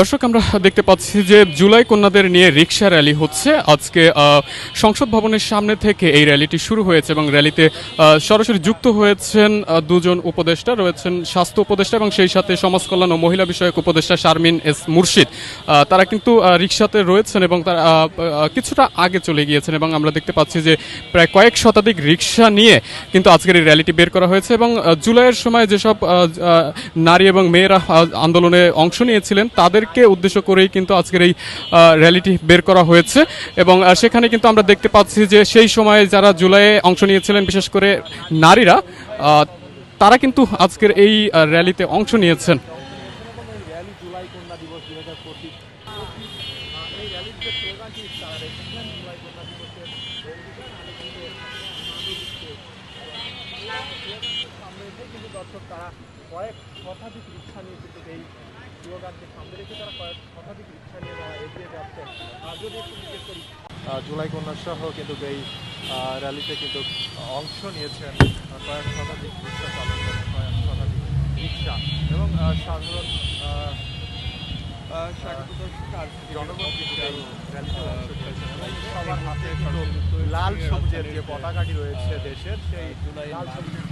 দর্শক, আমরা দেখতে পাচ্ছি যে জুলাই কন্যাদের নিয়ে রিক্সা র্যালি হচ্ছে। আজকে সংসদ ভবনের সামনে থেকে এই র্যালিটি শুরু হয়েছে এবং র্যালিতে সরাসরি যুক্ত হয়েছেন দুজন উপদেষ্টা, রয়েছেন স্বাস্থ্য উপদেষ্টা এবং সেই সাথে সমাজ কল্যাণ ও মহিলা বিষয়ক উপদেষ্টা শারমিন এস মুর্শিদ। তারা কিন্তু রিক্সাতে রয়েছেন এবং তারা কিছুটা আগে চলে গিয়েছেন এবং আমরা দেখতে পাচ্ছি যে প্রায় কয়েক শতাধিক রিক্সা নিয়ে কিন্তু আজকের এই র্যালিটি বের করা হয়েছে এবং জুলাইয়ের সময় যেসব নারী এবং মেয়েরা আন্দোলনে অংশ নিয়েছিলেন তাদেরকে উদ্দেশ্য করেই কিন্তু আজকের এই র্যালিটি বের করা হয়েছে। এবং সেখানে কিন্তু আমরা দেখতে পাচ্ছি যে সেই সময়ে যারা জুলাইয়ে অংশ নিয়েছিলেন, বিশেষ করে নারীরা তারা কিন্তু আজকের এই র্যালিতে অংশ নিয়েছেন। সামনে রেখে কিন্তু দর্শক তারা কয়েক শতাধিক রিক্সা নিয়ে কিন্তু এই স্লোগানকে সামনে রেখে তারা কয়েক শতাধিক রিক্সা নিয়ে তারা এগিয়ে যাচ্ছেন আর যদি একটু জিজ্ঞেস করি জুলাই কন্যা সহ কিন্তু এই র্যালিতে কিন্তু অংশ নিয়েছেন কয়েক শতাধিক রিক্সা চালক কয়েক শতাধিক রিক্সা এবং সাধারণ লাল সবুজের যে পতাকাটি রয়েছে দেশের সেই লাল সবুজের